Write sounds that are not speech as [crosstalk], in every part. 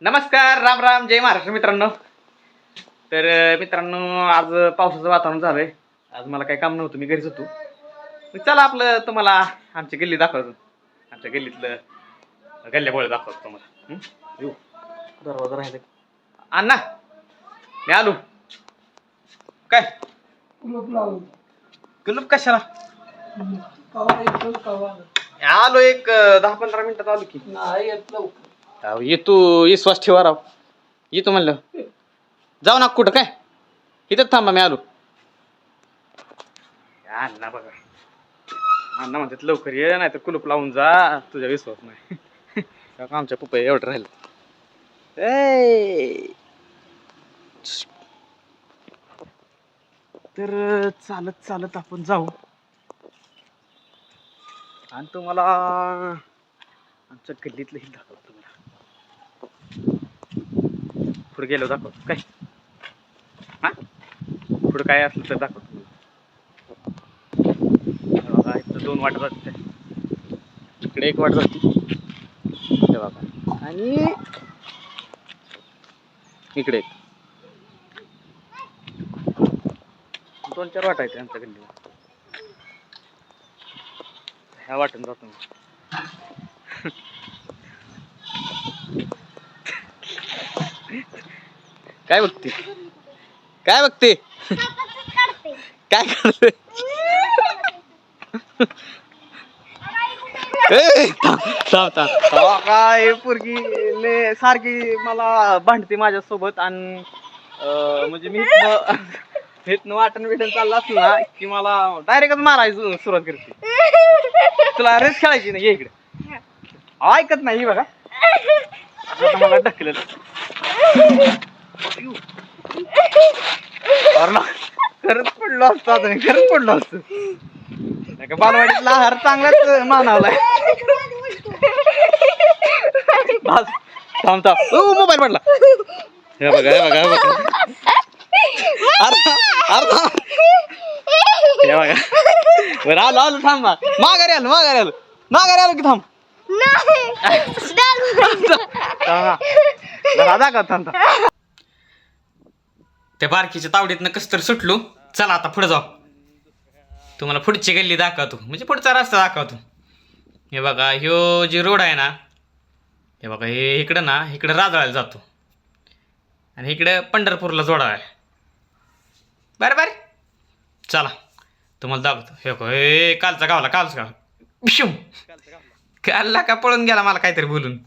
नमस्कार राम राम जय महाराष्ट्र मित्रांनो. तर मित्रांनो आज पावसाचं वातावरण झालंय. आज मला काही काम नव्हतं मी घरीच होतो. मग चला आपलं तुम्हाला आमची गल्ली दाखवतो. आमच्या गल्लीतलं गल्ल्याबोळ दाखवतो तुम्हाला. हं? येऊ. दरवाजा राहिले अण्णा मी आलो. काय? कुलूप लावून. कुलूप कशाला? कवा येतो कवा आलो एक अं, दहा पंधरा मिनिटात आलो की. नाही येत लवकर. अहो, येतो विश्वास ठेवा राव. येतो म्हणलं. जाऊ ना कुठं काय? इथंच थांबा मी आलो. अण्णा बघा. अण्णा म्हणतात लवकर ये नाही तर कुलूप लावून जा. तुझा विश्वास नाही. [laughs] आमच्या पप्पा एवढं राहिलं. ए! तर चालत चालत आपण जाऊ. आणि तुम्हाला आमच्या गल्लीतलं हे दाखवतो तुम्हाला पुढे गेलो दाखव. काय? हा? पुढे काय असलं तर दाखव. इथं दोन वाट जाते इकडे एक वाट जाते हे बघा. आणि इकडे एक. दोन चार वाटा आहेत आमच्या गल्लीला. ह्या वाटून जातो मी. काय बघते? काय बघते? काय करते? ए, काय पोरगी ले सारखी मला भांडते माझ्यासोबत आणि म्हणजे मी इथनं वाटण बिटन चाललं असलं ना की मला डायरेक्टच मारायचं सुरुवात करते. तुला रेस खेळायची नाही इकडे. ऐकत नाही बघा. मला ढकलत खरंच पडलो असतो आता मी खरंच पडलो असतो. नाही का बालवाडीतला आहार चांगलाच मानावलाय. बस, थांब थांब. मोबाईल पडला. हे बघा हे बघा हे बघा. अरे अरे थांब. हे बघा. बरं आलो आलो थांब. ना माघारी आलो माघारी आलो. माघारी आलो की थांब. दाखव थांब थांब. त्या बारकीच्या तावडीतनं कसं तर सुटलो. चला आता पुढे जाऊ. तुम्हाला पुढची गल्ली दाखवतो. म्हणजे पुढचा रस्ता दाखवतो. हे बघा ह्यो जे रोड आहे ना हे बघा हे इकडं ना इकडं राजळाला जातो. आणि इकडं पंढरपूरला जोडा आहे. बरं बरं. चला तुम्हाला दाखवतो. हे बघा हे कालचा गावला कालचा गाव. शिव कालला का पळून गेला मला काहीतरी बोलून?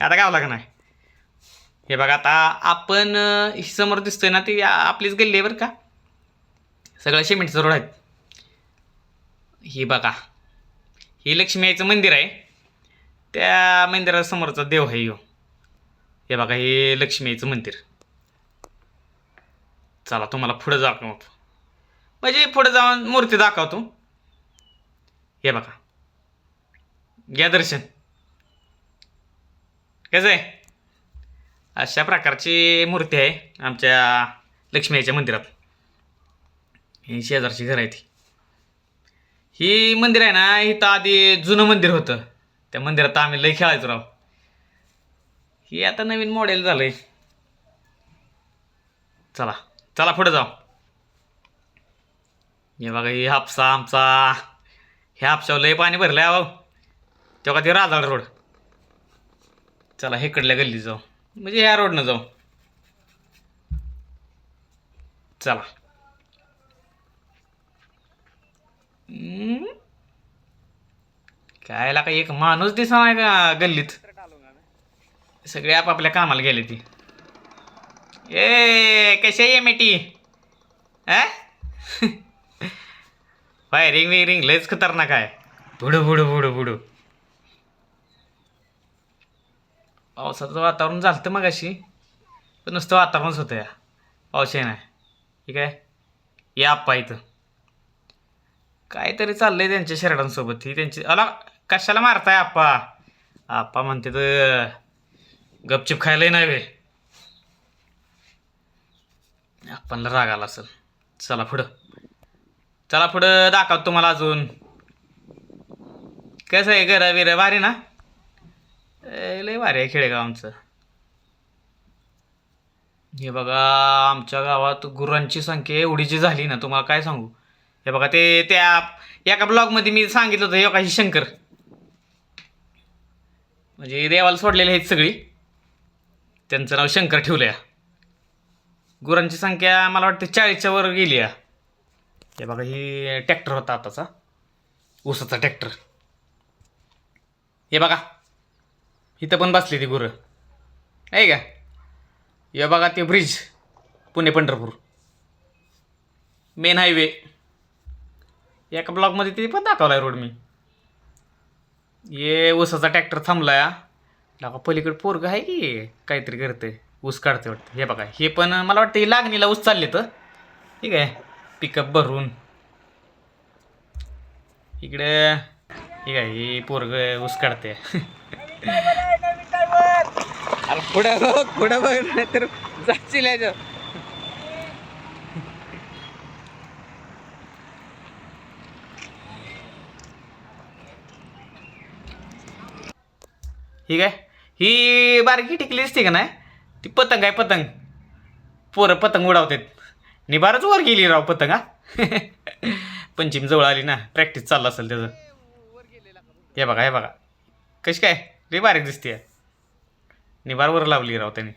आता गावला का नाही? हे बघा आता आपण ही समोर दिसतोय ना ती आपलीच गल्ली आहे बरं का? सगळं शिमेंटचं रोड आहेत. ही बघा ही लक्ष्मी आईचं मंदिर आहे. त्या मंदिरासमोरचा देव आहे यो. हे बघा हे लक्ष्मी आईचं मंदिर. चला तुम्हाला पुढं दाखवतो म्हणजे पुढे जाऊन मूर्ती दाखवतो. हे बघा. घ्या दर्शन. कसं आहे? अशा प्रकारची मूर्ती आहे आमच्या लक्ष्मीच्या मंदिरात. ही शेजारची घर आहे ती. ही मंदिर आहे ना इथं आधी जुनं मंदिर होतं. त्या मंदिरात आम्ही लई खेळायचो राव. ही आता नवीन मॉडेल झालंय. चला चला पुढे जाऊ. हे बघा ही हापसा आमचा. ह्या हापशावर लय पाणी भरलंय अहो. तेव्हा ते राजाळ रोड. चला हे कडल्या गल्ली जाऊ. म्हणजे ह्या रोडनं जाऊ. चला. कायला काय एक माणूस दिसा नाही का गल्लीत? सगळे आपापल्या कामाला गेले ती. ए कशी आहे मेटी फायरिंग [laughs] विरिंग लयच खतरनाक आहे. बुडू बुडू बुडू बुडू. पावसाचं वातावरण झालं तर मग अशी पण नुसतं वातावरणच होतं या. पावसाही नाही ठीक आहे या आप्पा इथं. काहीतरी आहे त्यांच्या शर्टांसोबत ही त्यांची अला कशाला मारताय आप्पा? आप्पा म्हणते तर गपचिप खायलाही नाही वे. आप्पांना राग आला असेल. चला पुढं. चला पुढं दाखवतो तुम्हाला अजून. कसं आहे घर विरं भारी ना? लय भारी आहे खेडेगाव आमचं हे बघा आमच्या गावात गुरांची संख्या एवढीची झाली ना तुम्हाला काय सांगू? हे बघा ते त्या एका ब्लॉगमध्ये मी सांगितलं होतं एकाशी शंकर. म्हणजे देवाला सोडलेली आहेत सगळी. त्यांचं नाव शंकर ठेवलं या गुरांची संख्या मला वाटते चाळीसच्या वर गेली या हे बघा ही ट्रॅक्टर होता आताचा. ऊसाचा ट्रॅक्टर. हे बघा इथं पण बसली ती गुरं. आहे का? या बघा ते bridge Pune Pandharpur. Main highway एका ब्लॉकमध्ये ते पण दाखवलाय रोड मी. ये ऊसाचा ट्रॅक्टर थांबला हा. लागा पलीकडे पोरग आहे की काहीतरी करते ऊस काढते वाटतं. हे बघा हे पण मला वाटतं हे लागणीला ऊस चालले तर ठीक आहे. पिकअप भरून. इकडे ठीक आहे हे पोरग ऊस काढते [laughs] अरे पुढं बघ पुढं बघ नाही तर जाशील याच्या ठीक आहे ही बारकी टिकली असते का नाही? ती पतंग आहे पतंग. पोरं पतंग उडावतात. निबारच वर गेली राव पतंग हा. पंचिम जवळ आली ना प्रॅक्टिस चाललं असेल त्याचं. हे बघा हे बघा. कशी काय? रे बारीक दिसते. निवारवर लावली राव त्याने.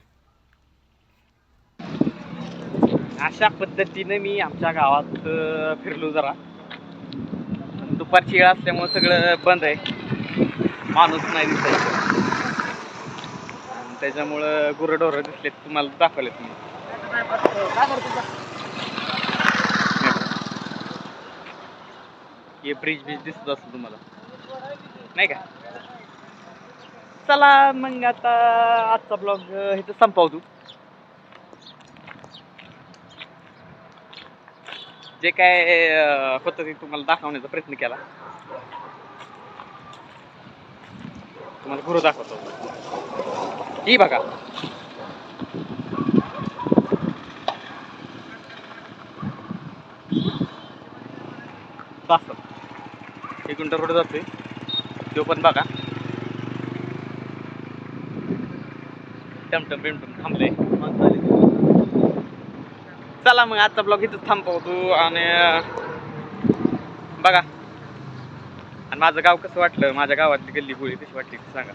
अशा पद्धतीने मी आमच्या गावात फिरलो जरा. दुपारची वेळ असल्यामुळे सगळं बंद आहे. माणूस नाही दिसायचं. आणि त्याच्यामुळं गुरंढोरं दिसलेत तुम्हाला दाखवलेत मी हे ब्रिज बीज दिसत असतो तुम्हाला. नाही का? चला मग आता आजचा ब्लॉग इथं संपवतो. जे काय होतं ते तुम्हाला दाखवण्याचा प्रयत्न केला. तुम्हाला गुरु दाखवतो. ही बघा. बस. एक गुंटा रोड जातोय. तो पण बघा. टमटम बिमटम थांबले. चला मग आजचा ब्लॉग इथंच थांबवतो आणि बघा. आणि माझं गाव कसं वाटलं? माझ्या गावातली गल्ली होळी कशी वाटली? सांगा.